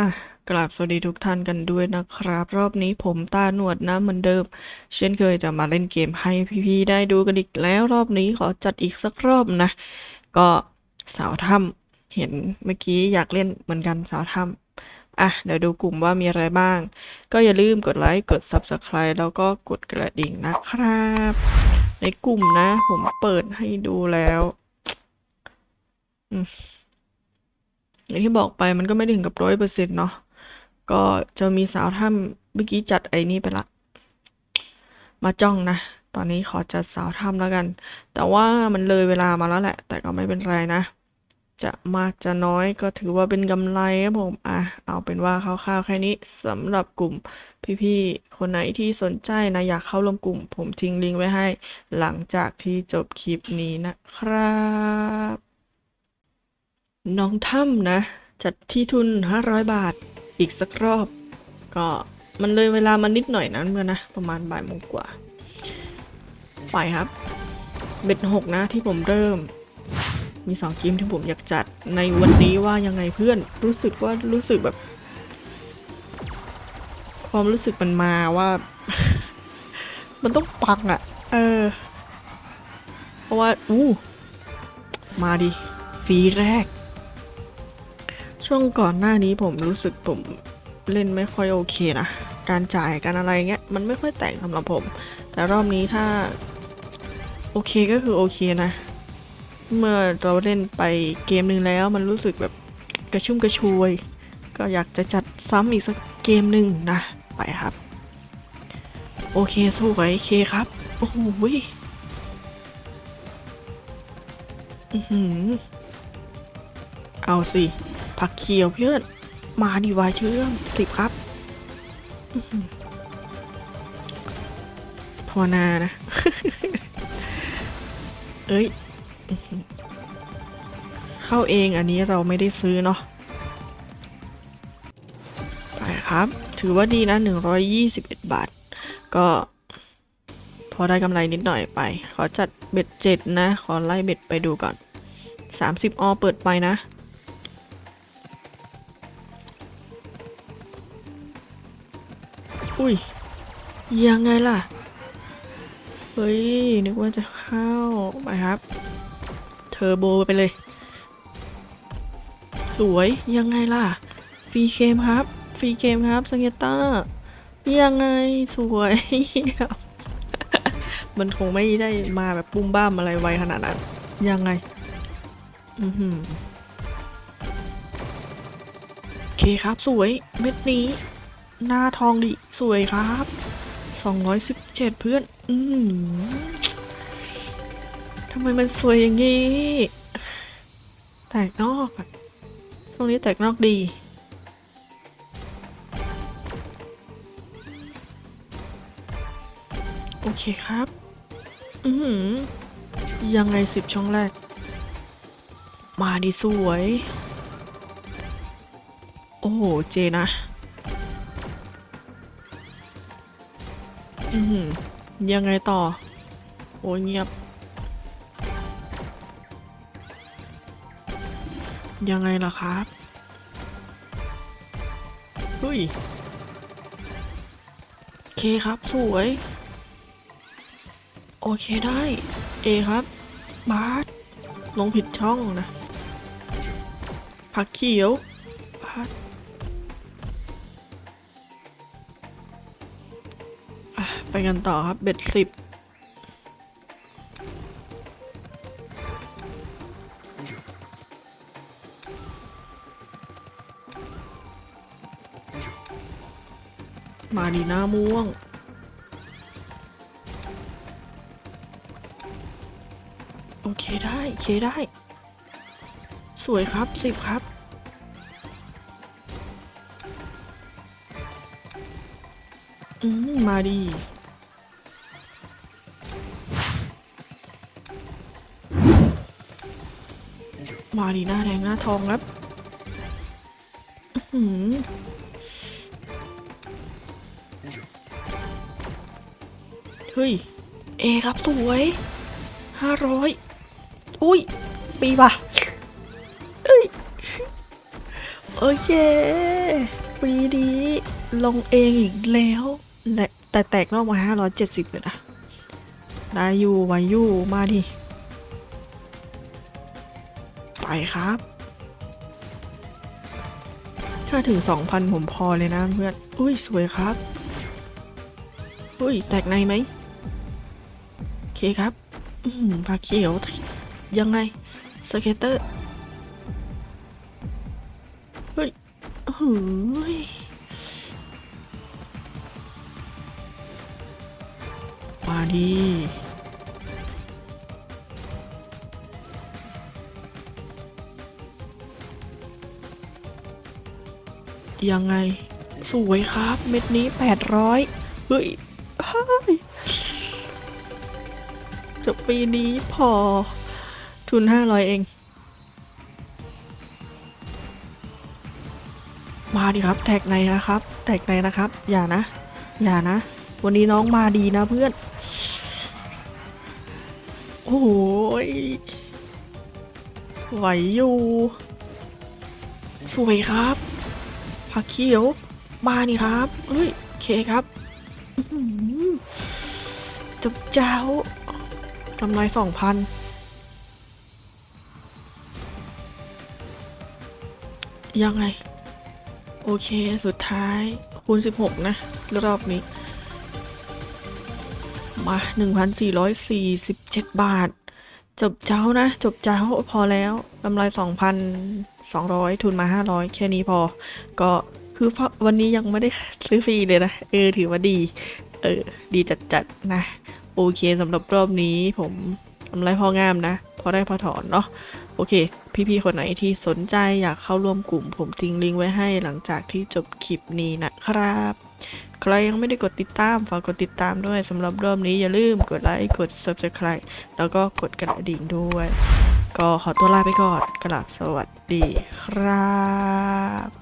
อะกราบสวัสดีทุกท่านกันด้วยนะครับ รอบนี้ผมตาหนวดนะเหมือนเดิม เช่นเคยจะมาเล่นเกมให้พี่ๆได้ดูกันอีกแล้วรอบนี้ขอจัดอีกสักรอบนะ ก็สาวถ้ำเห็นเมื่อกี้อยากเล่นเหมือนกันสาวถ้ำอะเดี๋ยวดูกลุ่มว่ามีอะไรบ้าง ก็อย่าลืมกดไลค์กด Subscribe แล้วก็กดกระดิ่งนะครับ ในกลุ่มนะ ผมเปิดให้ดูแล้ว อืม อย่างที่บอกไปมันก็ไม่ถึงกับร้อยเปอร์เซ็นต์เนาะก็จะมีสาวถ้ำเมื่อกี้จัดไอ้นี่ไปละ มาจ้องนะ ตอนนี้ขอจัดสาวถ้ำแล้วกัน แต่ว่ามันเลยเวลามาแล้วแหละ แต่ก็ไม่เป็นไรนะ จะมากจะน้อยก็ถือว่าเป็นกำไรครับผม อะ เอาเป็นว่าคร่าวๆแค่นี้สำหรับกลุ่มพี่ๆ คนไหนที่สนใจนะอยากเข้าร่วมกลุ่ม ผมทิ้งลิงก์ไว้ให้ หลังจากที่จบคลิปนี้นะครับ น้องถ้ำนะ จัดที่ทุน 500 บาทอีกสักรอบ ก็มันเลยเวลามานิดหน่อยนะเมื่อนะ ประมาณบ่ายโมงกว่า ไปครับ เบ็ดหกนะที่ผมเริ่ม มีสองเกมที่ผมอยากจัดในวันนี้ว่ายังไงเพื่อนรู้สึกว่ารู้สึกแบบ ความรู้สึกมันมาว่า มันต้องปังอะ่ะ เออ เพราะว่า อู้ มาดิฟีแรก ช่วงก่อนหน้านี้ผมรู้สึกผมเล่นไม่ค่อยโอเคนะ การจ่ายการอะไรเงี้ยมันไม่ค่อยแต่งสำหรับผม แต่รอบนี้ถ้า โอเคก็คือโอเคนะ เมื่อเราเล่นไปเกมหนึ่งแล้วมันรู้สึกแบบกระชุ่มกระชวย ก็อยากจะจัดซ้ำอีกสักเกมหนึ่งนะ ไปครับ โอเคสู้ไว้เคครับ โอ้โหอื้อหือเอาสิ ผักเขียวเพื่อน มาดีวายเชื่อมสิบครับภาวนานะ เอ้ย เข้าเองอันนี้เราไม่ได้ซื้อเนาะไปครับ ถือว่าดีนะ 121 บาท ก็พอได้กำไรนิดหน่อยไป ขอจัดเบ็ดเจ็ดนะ ขอไล่เบ็ดไปดูก่อน 30อเปิดไปนะ อุ้ย ยังไงล่ะ เฮ้ย นึกว่าจะเข้า ไปครับ เทอร์โบไปเลย สวย ยังไงล่ะ ฟรีเกมครับ ฟรีเกมครับสังเกตายังไงสวย มันคงไม่ได้มาแบบปุ้มบ้ามอะไรไวขนาดนั้น ยังไง อือหือโอเคครับสวยเม็ดนี้ หน้าทองดิ สวยครับ217เพื่อน อืมทำไมมันสวยอย่างนี้ แตกนอกอะตรงนี้แตกนอกดี โอเคครับ อือหือยังไงสิบช่องแรก มาดีสวย โอ้โห เจนะ อือหือยังไงต่อ โอ้เงียบ ยังไงล่ะครับเฮ้ยโอเคครับ สวย โอเคได้ เอครับ บาสลงผิดช่องนะผักเขียวบาส ไปกันต่อครับ เบ็ดสิบมาดีหน้าม่วง โอเคได้ โอเคได้ สวยครับสิบครับ มมาดีมาดีหน้าแดงหน้าทองครับอื้อหือเฮ้ย เอครับสวยห้าร้อยอุ้ย ปีว่ะเอ้ย โอเค ปีนี้ลงเองอีกแล้ว แต่แตกนอกมาห้าร้อยเจ็ดสิบเลยนะได้อยู่ไวอยู่มาดิ ไปครับ ถ้าถึงสองพันผมพอเลยนะเพื่อน อุ้ย สวยครับ อุ้ย แตกในไหมโอเคครับอืมผ้าเขียว ยังไง สเก็ตเตอร์ เฮ้ยเฮ้ย มาดียังไง สวยครับ เม็ดนี้แปดร้อยเฮ้ยจบปีนี้พอ ทุนห้าร้อยเอง มาดิครับ แท็กในนะครับ แท็กในนะครับ อย่านะ อย่านะ วันนี้น้องมาดีนะเพื่อน โอ้ยไหวอยู่สวยครับผักเขียว มานี่ครับเฮ้ยเคครับจบเจ้ากำไรสองพันยังไง โอเคสุดท้ายคูณ 16 นะ รอบนี้ มา1,447บาท จบเจ้านะ จบเจ้าพอแล้วกำไร2,200ทุนมา500แค่นี้พอ ก็คือเพราะวันนี้ยังไม่ได้ซื้อฟรีเลยนะ เออ ถือว่าดี เออ ดีจัดๆนะ โอเคสำหรับรอบนี้ผมกำไรพองามนะ พอได้พอถอนเนาะโอเค พี่ๆคนไหนที่สนใจอยากเข้าร่วมกลุ่ม ผมทิ้งลิงก์ไว้ให้หลังจากที่จบคลิปนี้นะครับ ใครยังไม่ได้กดติดตามฝากกดติดตามด้วยสำหรับรอบนี้อย่าลืมกดไลค์กด subscribe แล้วก็กดกระดิ่งด้วย ก็ขอตัวลาไปก่อนกลับสวัสดีครับ